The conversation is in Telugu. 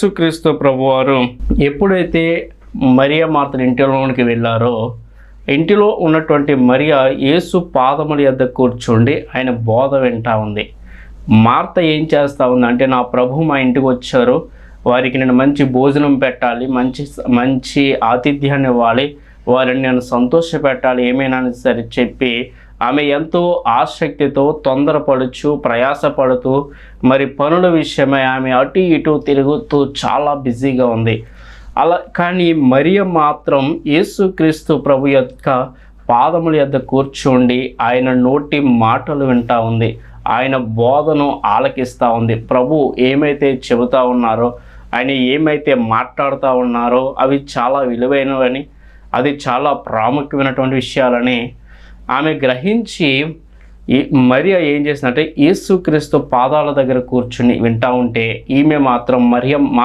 యేసుక్రీస్తు ప్రభువారు ఎప్పుడైతే మరియా మాతను ఇంటిలోనికి వెళ్ళారో ఇంటిలో ఉన్నటువంటి మరియా యేసు పాదముల యొద్ద కూర్చుండి ఆయన బోధ వింటా ఉంది. మార్త ఏం చేస్తా ఉంది అంటే నా ప్రభు మా ఇంటికి వచ్చారు. వారికి నేను మంచి భోజనం పెట్టాలి మంచి మంచి ఆతిథ్యాన్ని ఇవ్వాలి. వారిని నేను సంతోష పెట్టాలి ఏమైనా సరే చెప్పి ఆమె ఎంతో ఆసక్తితో తొందరపడుచు ప్రయాసపడుతూ మరి పనుల విషయమై ఆమె అటు ఇటు తిరుగుతూ చాలా బిజీగా ఉంది. అలా కానీ మరియ మాత్రం యేసుక్రీస్తు ప్రభు యొక్క పాదముల యొద్ద కూర్చుండి ఆయన నోటి మాటలు వింటా ఉంది. ఆయన బోధను ఆలకిస్తూ ఉంది. ప్రభు ఏమైతే చెబుతా ఉన్నారో ఆయన ఏమైతే మాట్లాడుతూ ఉన్నారో అవి చాలా విలువైనవని అది చాలా ప్రాముఖ్యమైనటువంటి విషయాలని ఆమె గ్రహించి ఈ మరియ ఏం చేసిందంటే యేసుక్రీస్తు పాదాల దగ్గర కూర్చుని వింటా ఉంటే ఈమె మాత్రం మరియ మా